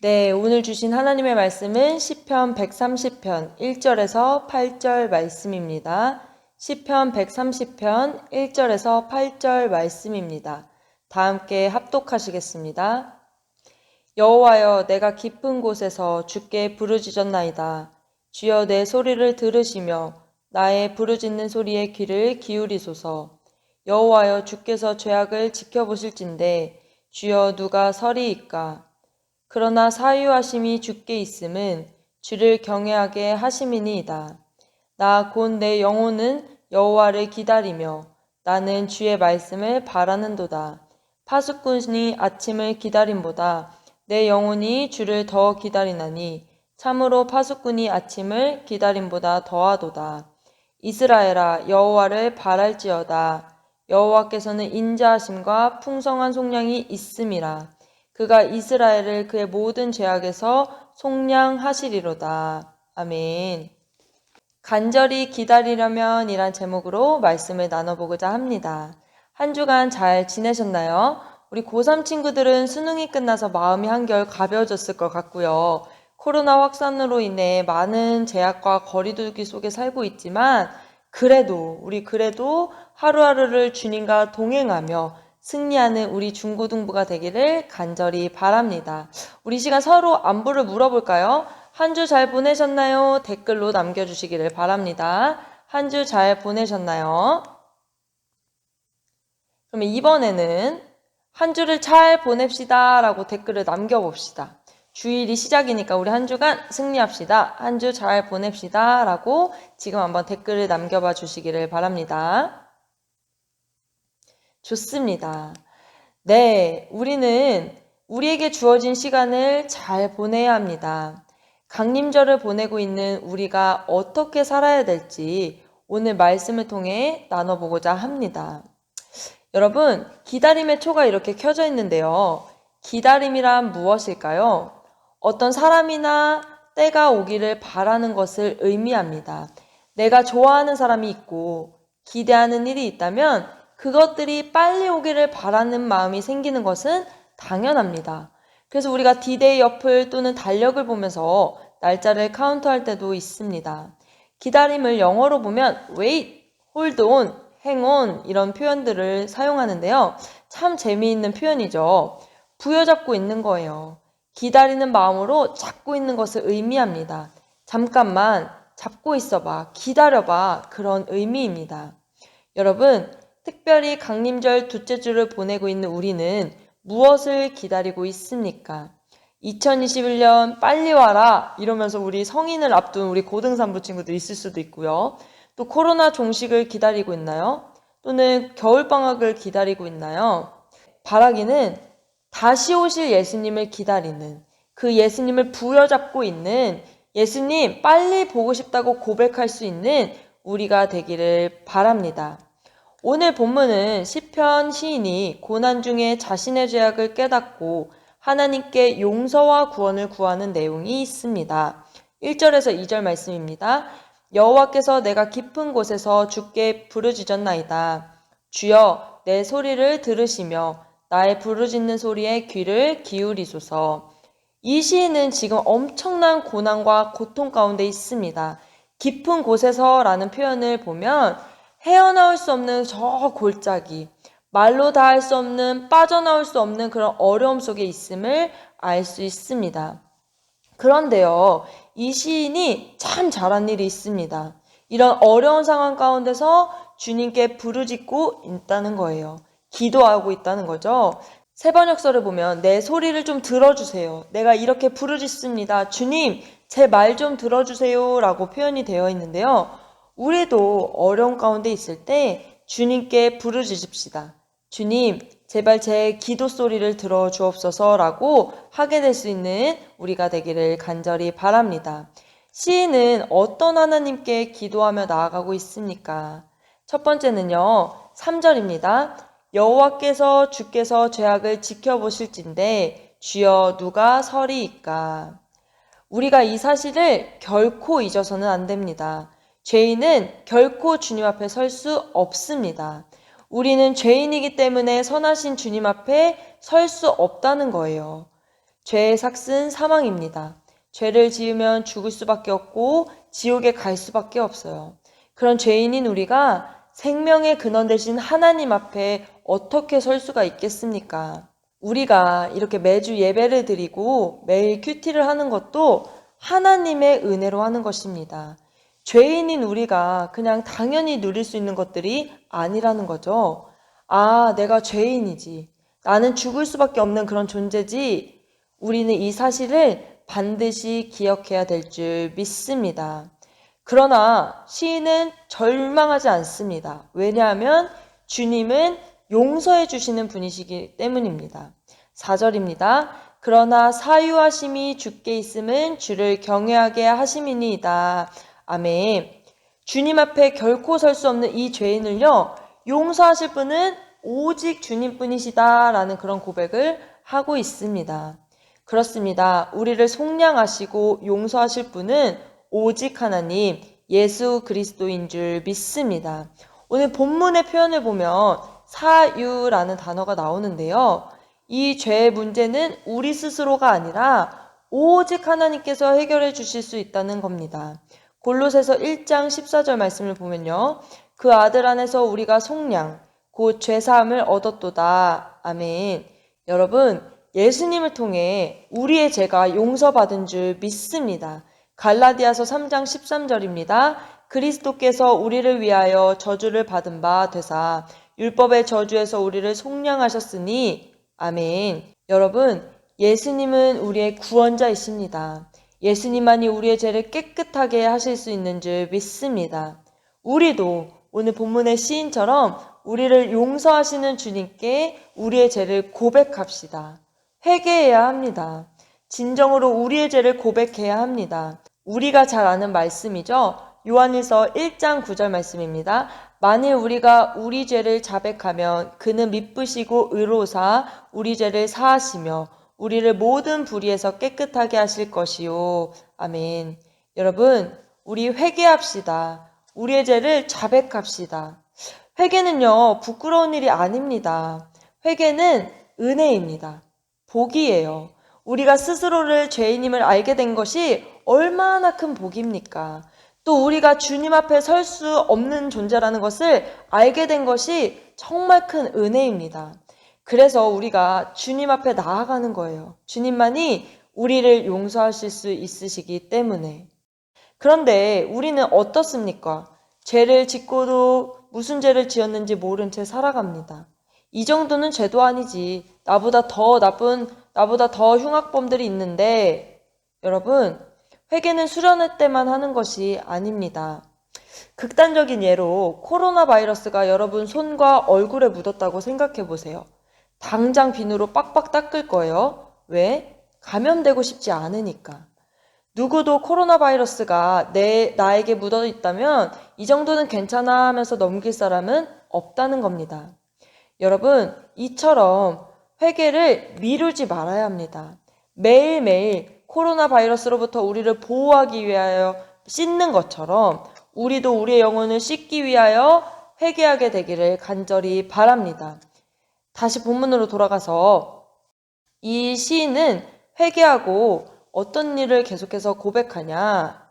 네, 오늘 주신 하나님의 말씀은 시편 130편 1절에서 8절 말씀입니다. 시편 130편 1절에서 8절 말씀입니다. 다 함께 합독하시겠습니다. 여호와여 내가 깊은 곳에서 주께 부르짖었나이다. 주여 내 소리를 들으시며 나의 부르짖는 소리에 귀를 기울이소서. 여호와여 주께서 죄악을 지켜보실진데 주여 누가 서리이까 그러나 사유하심이 주께 있음은 주를 경외하게 하심이니이다. 나 곧 내 영혼은 여호와를 기다리며 나는 주의 말씀을 바라는도다. 파수꾼이 아침을 기다림보다 내 영혼이 주를 더 기다리나니 참으로 파수꾼이 아침을 기다림보다 더하도다. 이스라엘아 여호와를 바랄지어다. 여호와께서는 인자하심과 풍성한 속량이 있음이라. 그가 이스라엘을 그의 모든 죄악에서 속량하시리로다. 아멘. 간절히 기다리려면 이란 제목으로 말씀을 나눠보고자 합니다. 한 주간 잘 지내셨나요? 우리 고3 친구들은 수능이 끝나서 마음이 한결 가벼워졌을 것 같고요. 코로나 확산으로 인해 많은 제약과 거리두기 속에 살고 있지만 그래도 우리 그래도 하루하루를 주님과 동행하며 승리하는 우리 중고등부가 되기를 간절히 바랍니다. 우리 시간 서로 안부를 물어볼까요? 한 주 잘 보내셨나요? 댓글로 남겨주시기를 바랍니다. 한 주 잘 보내셨나요? 그러면 이번에는 한 주를 잘 보냅시다 라고 댓글을 남겨봅시다. 주일이 시작이니까 우리 한 주간 승리합시다. 한 주 잘 보냅시다 라고 지금 한번 댓글을 남겨봐 주시기를 바랍니다. 좋습니다. 네, 우리는 우리에게 주어진 시간을 잘 보내야 합니다. 강림절을 보내고 있는 우리가 어떻게 살아야 될지 오늘 말씀을 통해 나눠보고자 합니다. 여러분, 기다림의 초가 이렇게 켜져 있는데요. 기다림이란 무엇일까요? 어떤 사람이나 때가 오기를 바라는 것을 의미합니다. 내가 좋아하는 사람이 있고 기대하는 일이 있다면 그것들이 빨리 오기를 바라는 마음이 생기는 것은 당연합니다. 그래서 우리가 디데이 옆을 또는 달력을 보면서 날짜를 카운트할 때도 있습니다. 기다림을 영어로 보면 wait, hold on, hang on 이런 표현들을 사용하는데요. 참 재미있는 표현이죠. 부여잡고 있는 거예요. 기다리는 마음으로 잡고 있는 것을 의미합니다. 잠깐만 잡고 있어봐, 기다려봐 그런 의미입니다. 여러분, 특별히 강림절 둘째 주를 보내고 있는 우리는 무엇을 기다리고 있습니까? 2021년 빨리 와라 이러면서 우리 성인을 앞둔 우리 고등산부 친구들 있을 수도 있고요. 또 코로나 종식을 기다리고 있나요? 또는 겨울방학을 기다리고 있나요? 바라기는 다시 오실 예수님을 기다리는 그 예수님을 부여잡고 있는 예수님 빨리 보고 싶다고 고백할 수 있는 우리가 되기를 바랍니다. 오늘 본문은 시편 시인이 고난 중에 자신의 죄악을 깨닫고 하나님께 용서와 구원을 구하는 내용이 있습니다. 1절에서 2절 말씀입니다. 여호와께서 내가 깊은 곳에서 주께 부르짖었나이다. 주여 내 소리를 들으시며 나의 부르짖는 소리에 귀를 기울이소서. 이 시인은 지금 엄청난 고난과 고통 가운데 있습니다. 깊은 곳에서라는 표현을 보면 헤어나올 수 없는 저 골짜기, 말로 다 할 수 없는 빠져나올 수 없는 그런 어려움 속에 있음을 알 수 있습니다. 그런데요, 이 시인이 참 잘한 일이 있습니다. 이런 어려운 상황 가운데서 주님께 부르짖고 있다는 거예요. 기도하고 있다는 거죠. 세 번역서를 보면 내 소리를 좀 들어주세요. 내가 이렇게 부르짖습니다. 주님, 제 말 좀 들어주세요. 라고 표현이 되어 있는데요. 우리도 어려운 가운데 있을 때 주님께 부르짖읍시다. 주님, 제발 제 기도 소리를 들어 주옵소서라고 하게 될 수 있는 우리가 되기를 간절히 바랍니다. 시인은 어떤 하나님께 기도하며 나아가고 있습니까? 첫 번째는요, 3절입니다. 여호와께서 주께서 죄악을 지켜보실진데 주여 누가 서리이까? 우리가 이 사실을 결코 잊어서는 안 됩니다. 죄인은 결코 주님 앞에 설 수 없습니다. 우리는 죄인이기 때문에 선하신 주님 앞에 설 수 없다는 거예요. 죄의 삭은 사망입니다. 죄를 지으면 죽을 수밖에 없고 지옥에 갈 수밖에 없어요. 그런 죄인인 우리가 생명의 근원 되신 하나님 앞에 어떻게 설 수가 있겠습니까? 우리가 이렇게 매주 예배를 드리고 매일 큐티를 하는 것도 하나님의 은혜로 하는 것입니다. 죄인인 우리가 그냥 당연히 누릴 수 있는 것들이 아니라는 거죠. 아, 내가 죄인이지. 나는 죽을 수밖에 없는 그런 존재지. 우리는 이 사실을 반드시 기억해야 될 줄 믿습니다. 그러나 시인은 절망하지 않습니다. 왜냐하면 주님은 용서해 주시는 분이시기 때문입니다. 4절입니다. 그러나 사유하심이 주께 있음은 주를 경외하게 하심이니이다. 아멘. 주님 앞에 결코 설 수 없는 이 죄인을요, 용서하실 분은 오직 주님뿐이시다라는 그런 고백을 하고 있습니다. 그렇습니다. 우리를 속량하시고 용서하실 분은 오직 하나님, 예수 그리스도인 줄 믿습니다. 오늘 본문의 표현을 보면 사유라는 단어가 나오는데요. 이 죄의 문제는 우리 스스로가 아니라 오직 하나님께서 해결해 주실 수 있다는 겁니다. 골로새서 1장 14절 말씀을 보면요. 그 아들 안에서 우리가 속량, 곧 죄사함을 얻었도다. 아멘. 여러분, 예수님을 통해 우리의 죄가 용서받은 줄 믿습니다. 갈라디아서 3장 13절입니다. 그리스도께서 우리를 위하여 저주를 받은 바 되사 율법의 저주에서 우리를 속량하셨으니 아멘. 여러분, 예수님은 우리의 구원자이십니다. 예수님만이 우리의 죄를 깨끗하게 하실 수 있는 줄 믿습니다. 우리도 오늘 본문의 시인처럼 우리를 용서하시는 주님께 우리의 죄를 고백합시다. 회개해야 합니다. 진정으로 우리의 죄를 고백해야 합니다. 우리가 잘 아는 말씀이죠. 요한일서 1장 9절 말씀입니다. 만일 우리가 우리 죄를 자백하면 그는 미쁘시고 의로사 우리 죄를 사하시며 우리를 모든 불의에서 깨끗하게 하실 것이요. 아멘. 여러분, 우리 회개합시다. 우리의 죄를 자백합시다. 회개는요, 부끄러운 일이 아닙니다. 회개는 은혜입니다. 복이에요. 우리가 스스로를 죄인임을 알게 된 것이 얼마나 큰 복입니까? 또 우리가 주님 앞에 설 수 없는 존재라는 것을 알게 된 것이 정말 큰 은혜입니다. 그래서 우리가 주님 앞에 나아가는 거예요. 주님만이 우리를 용서하실 수 있으시기 때문에. 그런데 우리는 어떻습니까? 죄를 짓고도 무슨 죄를 지었는지 모른 채 살아갑니다. 이 정도는 죄도 아니지. 나보다 더 나쁜, 나보다 더 흉악범들이 있는데, 여러분, 회개는 수련회 때만 하는 것이 아닙니다. 극단적인 예로 코로나 바이러스가 여러분 손과 얼굴에 묻었다고 생각해 보세요. 당장 비누로 빡빡 닦을 거예요. 왜? 감염되고 싶지 않으니까. 누구도 코로나 바이러스가 내, 나에게 묻어 있다면 이 정도는 괜찮아 하면서 넘길 사람은 없다는 겁니다. 여러분, 이처럼 회개를 미루지 말아야 합니다. 매일매일 코로나 바이러스로부터 우리를 보호하기 위하여 씻는 것처럼 우리도 우리의 영혼을 씻기 위하여 회개하게 되기를 간절히 바랍니다. 다시 본문으로 돌아가서 이 시인은 회개하고 어떤 일을 계속해서 고백하냐?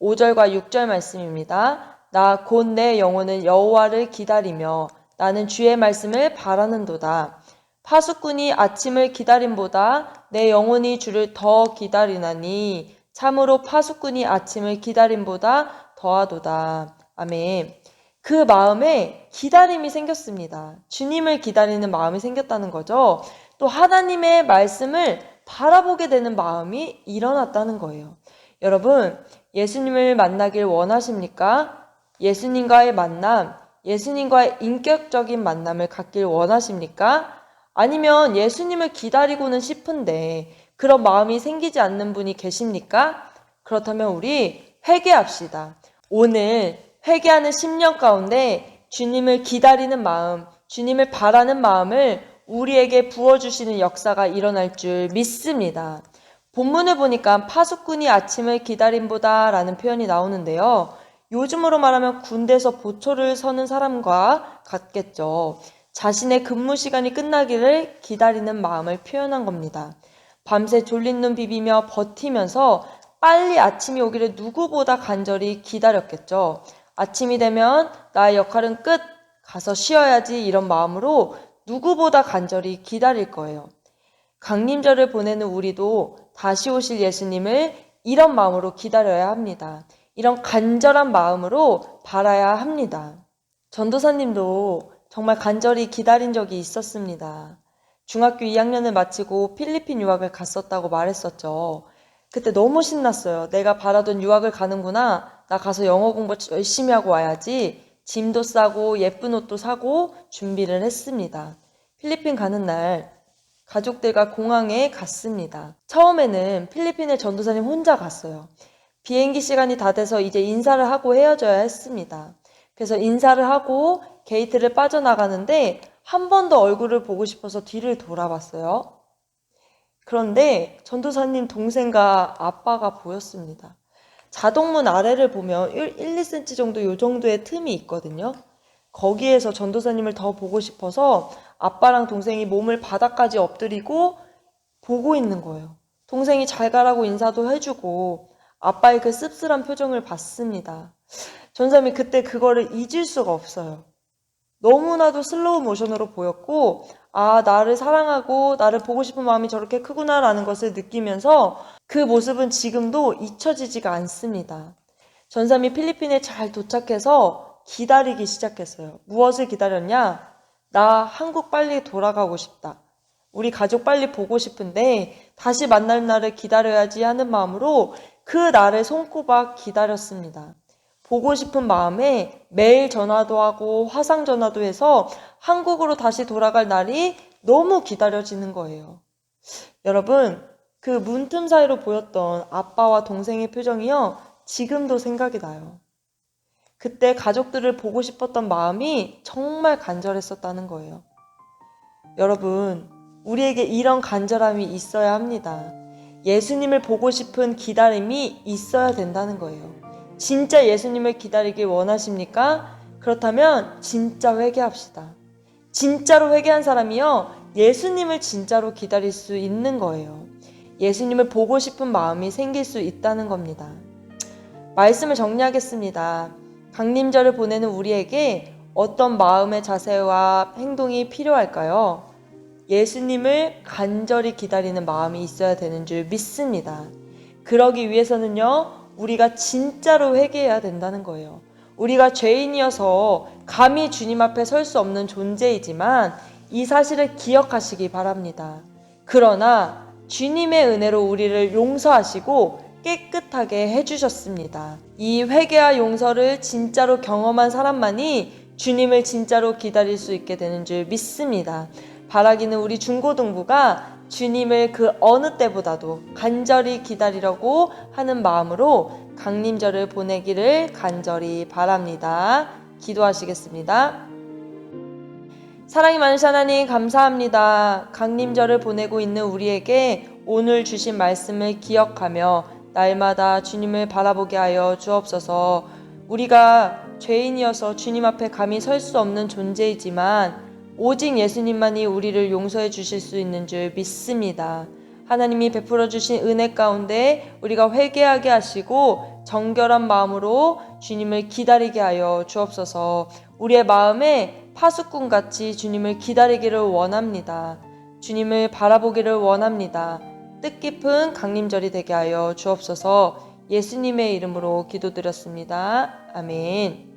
5절과 6절 말씀입니다. 나 곧 내 영혼은 여호와를 기다리며 나는 주의 말씀을 바라는도다. 파수꾼이 아침을 기다림보다 내 영혼이 주를 더 기다리나니 참으로 파수꾼이 아침을 기다림보다 더하도다. 아멘. 그 마음에 기다림이 생겼습니다. 주님을 기다리는 마음이 생겼다는 거죠. 또 하나님의 말씀을 바라보게 되는 마음이 일어났다는 거예요. 여러분, 예수님을 만나길 원하십니까? 예수님과의 만남, 예수님과의 인격적인 만남을 갖길 원하십니까? 아니면 예수님을 기다리고는 싶은데 그런 마음이 생기지 않는 분이 계십니까? 그렇다면 우리 회개합시다. 오늘 회개하는 10년 가운데 주님을 기다리는 마음, 주님을 바라는 마음을 우리에게 부어주시는 역사가 일어날 줄 믿습니다. 본문을 보니까 파수꾼이 아침을 기다림보다 라는 표현이 나오는데요. 요즘으로 말하면 군대에서 보초를 서는 사람과 같겠죠. 자신의 근무 시간이 끝나기를 기다리는 마음을 표현한 겁니다. 밤새 졸린 눈 비비며 버티면서 빨리 아침이 오기를 누구보다 간절히 기다렸겠죠. 아침이 되면 나의 역할은 끝! 가서 쉬어야지 이런 마음으로 누구보다 간절히 기다릴 거예요. 강림절을 보내는 우리도 다시 오실 예수님을 이런 마음으로 기다려야 합니다. 이런 간절한 마음으로 바라야 합니다. 전도사님도 정말 간절히 기다린 적이 있었습니다. 중학교 2학년을 마치고 필리핀 유학을 갔었다고 말했었죠. 그때 너무 신났어요. 내가 바라던 유학을 가는구나. 나 가서 영어 공부 열심히 하고 와야지. 짐도 싸고 예쁜 옷도 사고 준비를 했습니다. 필리핀 가는 날 가족들과 공항에 갔습니다. 처음에는 필리핀에 전도사님 혼자 갔어요. 비행기 시간이 다 돼서 이제 인사를 하고 헤어져야 했습니다. 그래서 인사를 하고 게이트를 빠져나가는데 한 번 더 얼굴을 보고 싶어서 뒤를 돌아봤어요. 그런데 전도사님 동생과 아빠가 보였습니다. 자동문 아래를 보면 1, 2cm 정도 요 정도의 틈이 있거든요. 거기에서 전도사님을 더 보고 싶어서 아빠랑 동생이 몸을 바닥까지 엎드리고 보고 있는 거예요. 동생이 잘 가라고 인사도 해주고 아빠의 그 씁쓸한 표정을 봤습니다. 전사님이 그때 그거를 잊을 수가 없어요. 너무나도 슬로우 모션으로 보였고, 아, 나를 사랑하고 나를 보고 싶은 마음이 저렇게 크구나라는 것을 느끼면서 그 모습은 지금도 잊혀지지가 않습니다. 전삼이 필리핀에 잘 도착해서 기다리기 시작했어요. 무엇을 기다렸냐? 나 한국 빨리 돌아가고 싶다. 우리 가족 빨리 보고 싶은데 다시 만날 날을 기다려야지 하는 마음으로 그 날을 손꼽아 기다렸습니다. 보고 싶은 마음에 매일 전화도 하고 화상 전화도 해서 한국으로 다시 돌아갈 날이 너무 기다려지는 거예요. 여러분, 그 문틈 사이로 보였던 아빠와 동생의 표정이요. 지금도 생각이 나요. 그때 가족들을 보고 싶었던 마음이 정말 간절했었다는 거예요. 여러분, 우리에게 이런 간절함이 있어야 합니다. 예수님을 보고 싶은 기다림이 있어야 된다는 거예요. 진짜 예수님을 기다리길 원하십니까? 그렇다면 진짜 회개합시다. 진짜로 회개한 사람이요. 예수님을 진짜로 기다릴 수 있는 거예요. 예수님을 보고 싶은 마음이 생길 수 있다는 겁니다. 말씀을 정리하겠습니다. 강림절을 보내는 우리에게 어떤 마음의 자세와 행동이 필요할까요? 예수님을 간절히 기다리는 마음이 있어야 되는 줄 믿습니다. 그러기 위해서는요, 우리가 진짜로 회개해야 된다는 거예요. 우리가 죄인이어서 감히 주님 앞에 설 수 없는 존재이지만 이 사실을 기억하시기 바랍니다. 그러나 주님의 은혜로 우리를 용서하시고 깨끗하게 해주셨습니다. 이 회개와 용서를 진짜로 경험한 사람만이 주님을 진짜로 기다릴 수 있게 되는 줄 믿습니다. 바라기는 우리 중고등부가 주님을 그 어느 때보다도 간절히 기다리려고 하는 마음으로 강림절을 보내기를 간절히 바랍니다. 기도하시겠습니다. 사랑이 많으신 하나님 감사합니다. 강림절을 보내고 있는 우리에게 오늘 주신 말씀을 기억하며 날마다 주님을 바라보게 하여 주옵소서. 우리가 죄인이어서 주님 앞에 감히 설 수 없는 존재이지만 오직 예수님만이 우리를 용서해 주실 수 있는 줄 믿습니다. 하나님이 베풀어 주신 은혜 가운데 우리가 회개하게 하시고 정결한 마음으로 주님을 기다리게 하여 주옵소서. 우리의 마음에 파수꾼 같이 주님을 기다리기를 원합니다. 주님을 바라보기를 원합니다. 뜻깊은 강림절이 되게 하여 주옵소서. 예수님의 이름으로 기도드렸습니다. 아멘.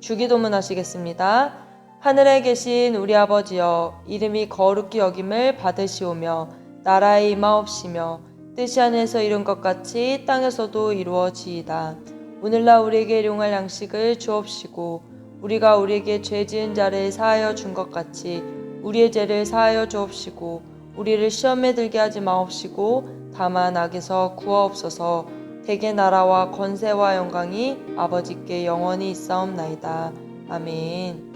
주기도문 하시겠습니다. 하늘에 계신 우리 아버지여 이름이 거룩히 여김을 받으시오며 나라에 임하옵시며 뜻이 하늘에서 이룬 것 같이 땅에서도 이루어지이다. 오늘날 우리에게 일용할 양식을 주옵시고 우리가 우리에게 죄 지은 자를 사하여 준 것 같이 우리의 죄를 사하여 주옵시고 우리를 시험에 들게 하지 마옵시고 다만 악에서 구하옵소서 대개 나라와 권세와 영광이 아버지께 영원히 있사옵나이다. 아멘.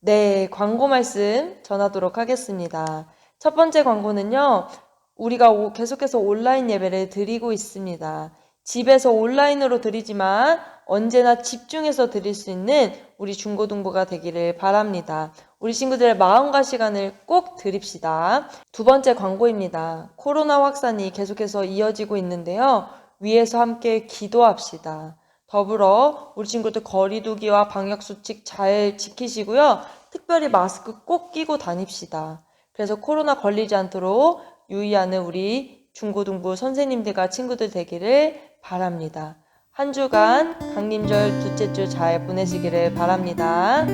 네, 광고 말씀 전하도록 하겠습니다. 첫 번째 광고는요, 우리가 계속해서 온라인 예배를 드리고 있습니다. 집에서 온라인으로 드리지만 언제나 집중해서 드릴 수 있는 우리 중고등부가 되기를 바랍니다. 우리 친구들의 마음과 시간을 꼭 드립시다. 두 번째 광고입니다. 코로나 확산이 계속해서 이어지고 있는데요. 위에서 함께 기도합시다. 더불어 우리 친구들 거리두기와 방역수칙 잘 지키시고요. 특별히 마스크 꼭 끼고 다닙시다. 그래서 코로나 걸리지 않도록 유의하는 우리 중고등부 선생님들과 친구들 되기를 바랍니다. 한 주간 강림절 둘째 주 잘 보내시기를 바랍니다.